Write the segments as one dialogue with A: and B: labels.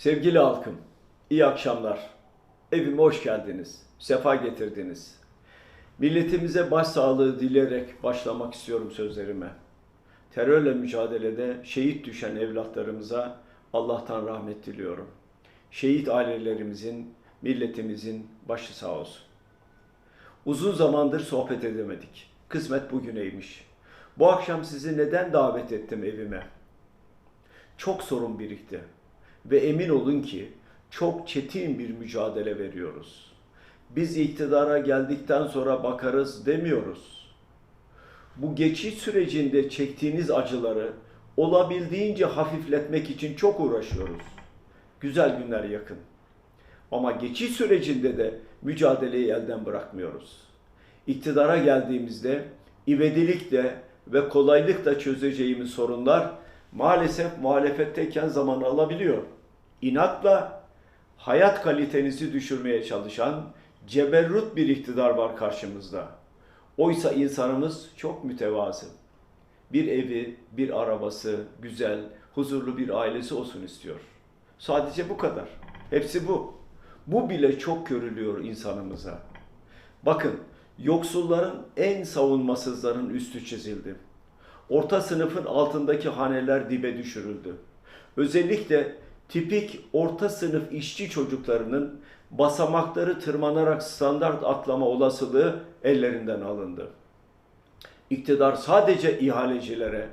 A: Sevgili halkım, iyi akşamlar. Evime hoş geldiniz, sefa getirdiniz. Milletimize başsağlığı dileyerek başlamak istiyorum sözlerime. Terörle mücadelede şehit düşen evlatlarımıza Allah'tan rahmet diliyorum. Şehit ailelerimizin, milletimizin başı sağ olsun. Uzun zamandır sohbet edemedik. Kısmet bugüneymiş. Bu akşam sizi neden davet ettim evime? Çok sorun birikti ve emin olun ki çok çetin bir mücadele veriyoruz. Biz iktidara geldikten sonra bakarız demiyoruz. Bu geçiş sürecinde çektiğiniz acıları olabildiğince hafifletmek için çok uğraşıyoruz. Güzel günler yakın. Ama geçiş sürecinde de mücadeleyi elden bırakmıyoruz. İktidara geldiğimizde ivedilikle ve kolaylıkla çözeceğimiz sorunlar maalesef muhalefetteyken zaman alabiliyor. İnatla hayat kalitenizi düşürmeye çalışan ceberrut bir iktidar var karşımızda. Oysa insanımız çok mütevazı. Bir evi, bir arabası, güzel, huzurlu bir ailesi olsun istiyor. Sadece bu kadar. Hepsi bu. Bu bile çok görülüyor insanımıza. Bakın, yoksulların en savunmasızların üstü çizildi. Orta sınıfın altındaki haneler dibe düşürüldü. Özellikle tipik orta sınıf işçi çocuklarının basamakları tırmanarak standart atlama olasılığı ellerinden alındı. İktidar sadece ihalecilere,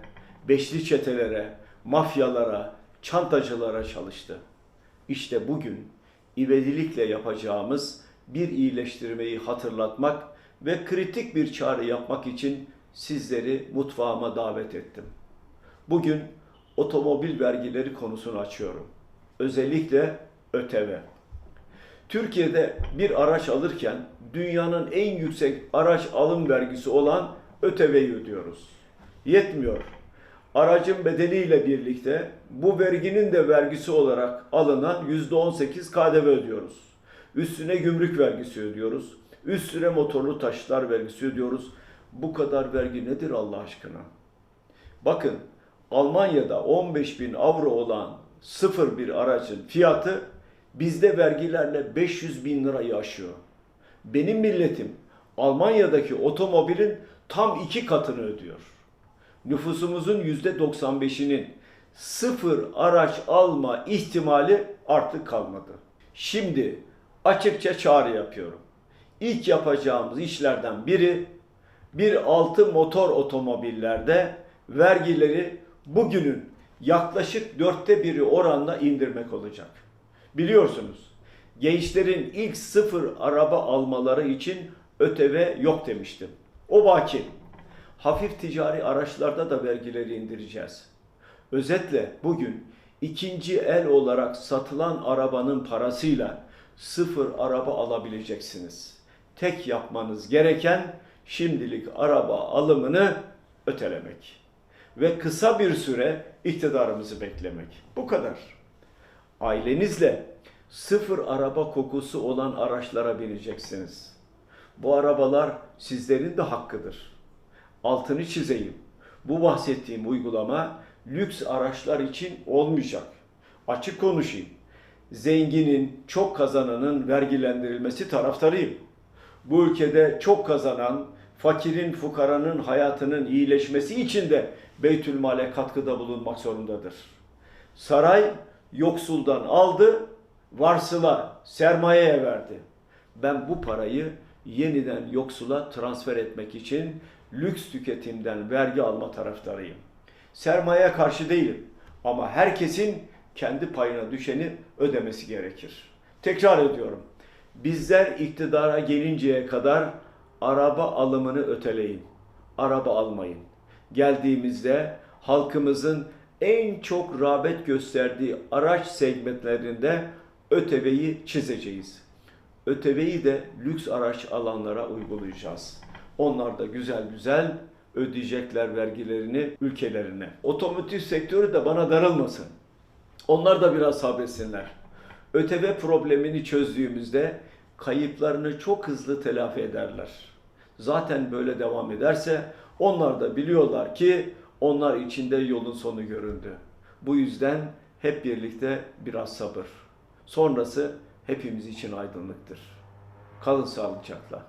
A: beşli çetelere, mafyalara, çantacılara çalıştı. İşte bugün ivedilikle yapacağımız bir iyileştirmeyi hatırlatmak ve kritik bir çağrı yapmak için sizleri mutfağıma davet ettim. Bugün otomobil vergileri konusunu açıyorum. Özellikle ÖTV. Türkiye'de bir araç alırken dünyanın en yüksek araç alım vergisi olan ÖTV'yi ödüyoruz. Yetmiyor. Aracın bedeliyle birlikte bu verginin de vergisi olarak alınan %18 KDV ödüyoruz. Üstüne gümrük vergisi ödüyoruz. Üstüne motorlu taşıtlar vergisi ödüyoruz. Bu kadar vergi nedir Allah aşkına? Bakın Almanya'da 15 bin avro olan sıfır bir aracın fiyatı bizde vergilerle 500 bin lirayı aşıyor. Benim milletim Almanya'daki otomobilin tam iki katını ödüyor. Nüfusumuzun %95'inin sıfır araç alma ihtimali artık kalmadı. Şimdi açıkça çağrı yapıyorum. İlk yapacağımız işlerden biri bir altı motor otomobillerde vergileri bugünün yaklaşık dörtte biri oranla indirmek olacak. Biliyorsunuz gençlerin ilk sıfır araba almaları için ÖTV yok demiştim. O vaki. Hafif ticari araçlarda da vergileri indireceğiz. Özetle bugün ikinci el olarak satılan arabanın parasıyla sıfır araba alabileceksiniz. Tek yapmanız gereken şimdilik araba alımını ötelemek ve kısa bir süre iktidarımızı beklemek. Bu kadar. Ailenizle sıfır araba kokusu olan araçlara bineceksiniz. Bu arabalar sizlerin de hakkıdır. Altını çizeyim. Bu bahsettiğim uygulama lüks araçlar için olmayacak. Açık konuşayım. Zenginin, çok kazananın vergilendirilmesi taraftarıyım. Bu ülkede çok kazanan, fakirin, fukaranın hayatının iyileşmesi için de Beytülmal'e katkıda bulunmak zorundadır. Saray yoksuldan aldı, varsıla, sermayeye verdi. Ben bu parayı yeniden yoksula transfer etmek için lüks tüketimden vergi alma taraftarıyım. Sermaye karşı değilim ama herkesin kendi payına düşeni ödemesi gerekir. Tekrar ediyorum. Bizler iktidara gelinceye kadar araba alımını öteleyin. Araba almayın. Geldiğimizde halkımızın en çok rağbet gösterdiği araç segmentlerinde ÖTV'yi çizeceğiz. ÖTV'yi de lüks araç alanlara uygulayacağız. Onlar da güzel güzel ödeyecekler vergilerini ülkelerine. Otomotiv sektörü de bana darılmasın. Onlar da biraz sabretsinler. ÖTV problemini çözdüğümüzde kayıplarını çok hızlı telafi ederler. Zaten böyle devam ederse onlar da biliyorlar ki onlar içinde yolun sonu göründü. Bu yüzden Hep birlikte biraz sabır. Sonrası hepimiz için aydınlıktır. Kalın sağlıcakla.